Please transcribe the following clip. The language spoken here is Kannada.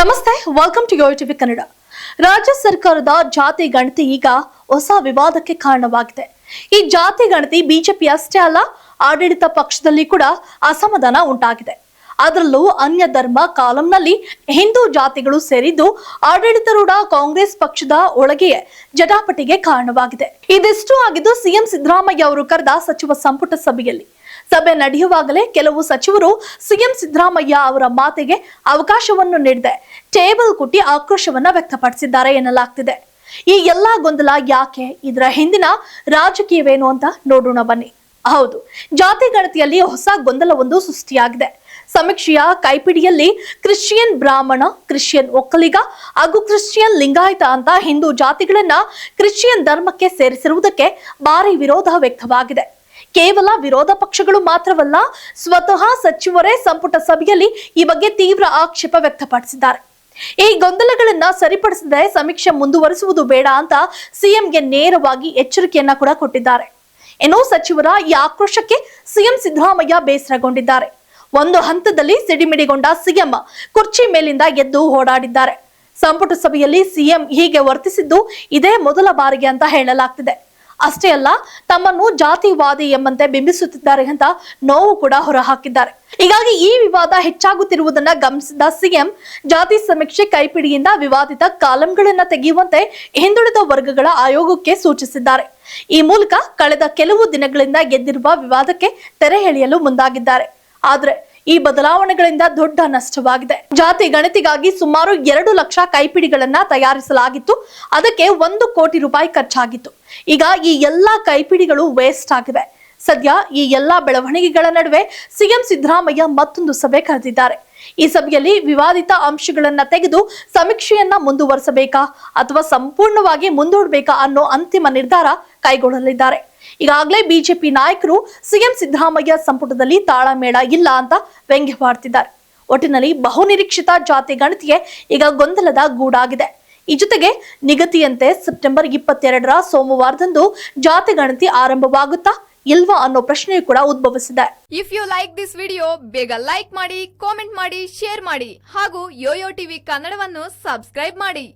ನಮಸ್ತೆ welcome to your TV Kannada ರಾಜ್ಯ ಸರ್ಕಾರದ ಜಾತಿ ಗಣತಿ ಈಗ ಹೊಸ ವಿವಾದಕ್ಕೆ ಕಾರಣವಾಗಿದೆ. ಈ ಜಾತಿ ಗಣತಿ ಬಿಜೆಪಿ ಅಷ್ಟೇ ಅಲ್ಲ, ಆಡಳಿತ ಪಕ್ಷದಲ್ಲಿ ಕೂಡ ಅಸಮಾಧಾನ ಉಂಟಾಗಿದೆ. ಅದರಲ್ಲೂ ಅನ್ಯ ಧರ್ಮ ಕಾಲಂನಲ್ಲಿ ಹಿಂದೂ ಜಾತಿಗಳು ಸೇರಿದ್ದು ಆಡಳಿತಾರೂಢ ಕಾಂಗ್ರೆಸ್ ಪಕ್ಷದ ಒಳಗೆಯೇ ಜಟಾಪಟಿಗೆ ಕಾರಣವಾಗಿದೆ. ಇದಿಷ್ಟು ಆಗಿದ್ದು ಸಿಎಂ ಸಿದ್ದರಾಮಯ್ಯ ಅವರು ಕರೆದ ಸಚಿವ ಸಂಪುಟ ಸಭೆಯಲ್ಲಿ. ಸಭೆ ನಡೆಯುವಾಗಲೇ ಕೆಲವು ಸಚಿವರು ಸಿಎಂ ಸಿದ್ದರಾಮಯ್ಯ ಅವರ ಮಾತಿಗೆ ಅವಕಾಶವನ್ನು ನೀಡದೆ. ಟೇಬಲ್ ಕುಟ್ಟಿ ಆಕ್ರೋಶವನ್ನ ವ್ಯಕ್ತಪಡಿಸಿದ್ದಾರೆ ಎನ್ನಲಾಗ್ತಿದೆ. ಈ ಎಲ್ಲಾ ಗೊಂದಲ ಯಾಕೆ? ಇದರ ಹಿಂದಿನ ರಾಜಕೀಯವೇನು ಅಂತ ನೋಡೋಣ ಬನ್ನಿ. ಹೌದು, ಜಾತಿ ಗಣತಿಯಲ್ಲಿ ಹೊಸ ಗೊಂದಲವೊಂದು ಸೃಷ್ಟಿಯಾಗಿದೆ. ಸಮೀಕ್ಷೆಯ ಕೈಪಿಡಿಯಲ್ಲಿ ಕ್ರಿಶ್ಚಿಯನ್ ಬ್ರಾಹ್ಮಣ, ಕ್ರಿಶ್ಚಿಯನ್ ಒಕ್ಕಲಿಗ ಹಾಗೂ ಕ್ರಿಶ್ಚಿಯನ್ ಲಿಂಗಾಯತ ಅಂತ ಹಿಂದೂ ಜಾತಿಗಳನ್ನ ಕ್ರಿಶ್ಚಿಯನ್ ಧರ್ಮಕ್ಕೆ ಸೇರಿಸಿರುವುದಕ್ಕೆ ಭಾರಿ ವಿರೋಧ ವ್ಯಕ್ತವಾಗಿದೆ. ಕೇವಲ ವಿರೋಧ ಪಕ್ಷಗಳು ಮಾತ್ರವಲ್ಲ, ಸ್ವತಃ ಸಚಿವರೇ ಸಂಪುಟ ಸಭೆಯಲ್ಲಿ ಈ ಬಗ್ಗೆ ತೀವ್ರ ಆಕ್ಷೇಪ ವ್ಯಕ್ತಪಡಿಸಿದ್ದಾರೆ. ಈ ಗೊಂದಲಗಳನ್ನ ಸರಿಪಡಿಸದೆ ಸಮೀಕ್ಷೆ ಮುಂದುವರಿಸುವುದು ಬೇಡ ಅಂತ ಸಿಎಂಗೆ ನೇರವಾಗಿ ಎಚ್ಚರಿಕೆಯನ್ನ ಕೂಡ ಕೊಟ್ಟಿದ್ದಾರೆ. ಇನ್ನು ಸಚಿವರ ಈ ಆಕ್ರೋಶಕ್ಕೆ ಸಿಎಂ ಸಿದ್ದರಾಮಯ್ಯ ಬೇಸರಗೊಂಡಿದ್ದಾರೆ. ಒಂದು ಹಂತದಲ್ಲಿ ಸಿಡಿಮಿಡಿಗೊಂಡ ಸಿಎಂ ಕುರ್ಚಿ ಮೇಲಿಂದ ಎದ್ದು ಓಡಾಡಿದ್ದಾರೆ. ಸಂಪುಟ ಸಭೆಯಲ್ಲಿ ಸಿಎಂ ಹೀಗೆ ವರ್ತಿಸಿದ್ದು ಇದೇ ಮೊದಲ ಬಾರಿಗೆ ಅಂತ ಹೇಳಲಾಗ್ತಿದೆ. ಅಷ್ಟೇ ಅಲ್ಲ, ತಮ್ಮನ್ನು ಜಾತಿವಾದಿ ಎಂಬಂತೆ ಬಿಂಬಿಸುತ್ತಿದ್ದಾರೆ ಅಂತ ನೋವು ಕೂಡ ಹೊರಹಾಕಿದ್ದಾರೆ. ಹೀಗಾಗಿ ಈ ವಿವಾದ ಹೆಚ್ಚಾಗುತ್ತಿರುವುದನ್ನ ಗಮನಿಸಿದ ಸಿಎಂ, ಜಾತಿ ಸಮೀಕ್ಷೆ ಕೈಪಿಡಿಯಿಂದ ವಿವಾದಿತ ಕಾಲಂಗಳನ್ನ ತೆಗೆಯುವಂತೆ ಹಿಂದುಳಿದ ವರ್ಗಗಳ ಆಯೋಗಕ್ಕೆ ಸೂಚಿಸಿದ್ದಾರೆ. ಈ ಮೂಲಕ ಕಳೆದ ಕೆಲವು ದಿನಗಳಿಂದ ಗೆದ್ದಿರುವ ವಿವಾದಕ್ಕೆ ತೆರೆ ಎಳೆಯಲು ಮುಂದಾಗಿದ್ದಾರೆ. ಆದ್ರೆ ಈ ಬದಲಾವಣೆಗಳಿಂದ ದೊಡ್ಡ ನಷ್ಟವಾಗಿದೆ. ಜಾತಿ ಗಣತಿಗಾಗಿ ಸುಮಾರು ಎರಡು ಲಕ್ಷ ಕೈಪಿಡಿಗಳನ್ನ ತಯಾರಿಸಲಾಗಿತ್ತು. ಅದಕ್ಕೆ ಒಂದು ಕೋಟಿ ರೂಪಾಯಿ ಖರ್ಚಾಗಿತ್ತು. ಈಗ ಈ ಎಲ್ಲಾ ಕೈಪಿಡಿಗಳು ವೇಸ್ಟ್ ಆಗಿವೆ. ಸದ್ಯ ಈ ಎಲ್ಲಾ ಬೆಳವಣಿಗೆಗಳ ನಡುವೆ ಸಿಎಂ ಸಿದ್ದರಾಮಯ್ಯ ಮತ್ತೊಂದು ಸಭೆ ಕರೆದಿದ್ದಾರೆ. ಈ ಸಭೆಯಲ್ಲಿ ವಿವಾದಿತ ಅಂಶಗಳನ್ನ ತೆಗೆದು ಸಮೀಕ್ಷೆಯನ್ನ ಮುಂದುವರಿಸಬೇಕಾ ಅಥವಾ ಸಂಪೂರ್ಣವಾಗಿ ಮುಂದೂಡಬೇಕಾ ಅನ್ನೋ ಅಂತಿಮ ನಿರ್ಧಾರ ಕೈಗೊಳ್ಳಲಿದ್ದಾರೆ. ಈಗಾಗಲೇ ಬಿಜೆಪಿ ನಾಯಕರು ಸಿಎಂ ಸಿದ್ದರಾಮಯ್ಯ ಸಂಪುಟದಲ್ಲಿ ತಾಳಮೇಳ ಇಲ್ಲ ಅಂತ ವ್ಯಂಗ್ಯವಾಡ್ತಿದ್ದಾರೆ ಒಟ್ಟಿನಲ್ಲಿ ಬಹುನಿರೀಕ್ಷಿತ ಜಾತಿ ಗಣತಿಗೆ ಈಗ ಗೊಂದಲದ ಗೂಡಾಗಿದೆ. ಈ ಜೊತೆಗೆ ನಿಗದಿಯಂತೆ ಸೆಪ್ಟೆಂಬರ್ ಇಪ್ಪತ್ತೆರಡರ ಸೋಮವಾರದಂದು ಜಾತಿ ಗಣತಿ ಆರಂಭವಾಗುತ್ತಾ ಇಲ್ವಾ ಅನ್ನೋ ಪ್ರಶ್ನೆ ಕೂಡ ಉದ್ಭವಿಸಿದೆ. If you like this video ಬೇಗ ಲೈಕ್ ಮಾಡಿ ಕಾಮೆಂಟ್ ಮಾಡಿ ಶೇರ್ ಮಾಡಿ ಹಾಗೂ ಯೋಯೋ ಟಿವಿ ಕನ್ನಡವನ್ನು ಸಬ್ಸ್ಕ್ರೈಬ್ ಮಾಡಿ.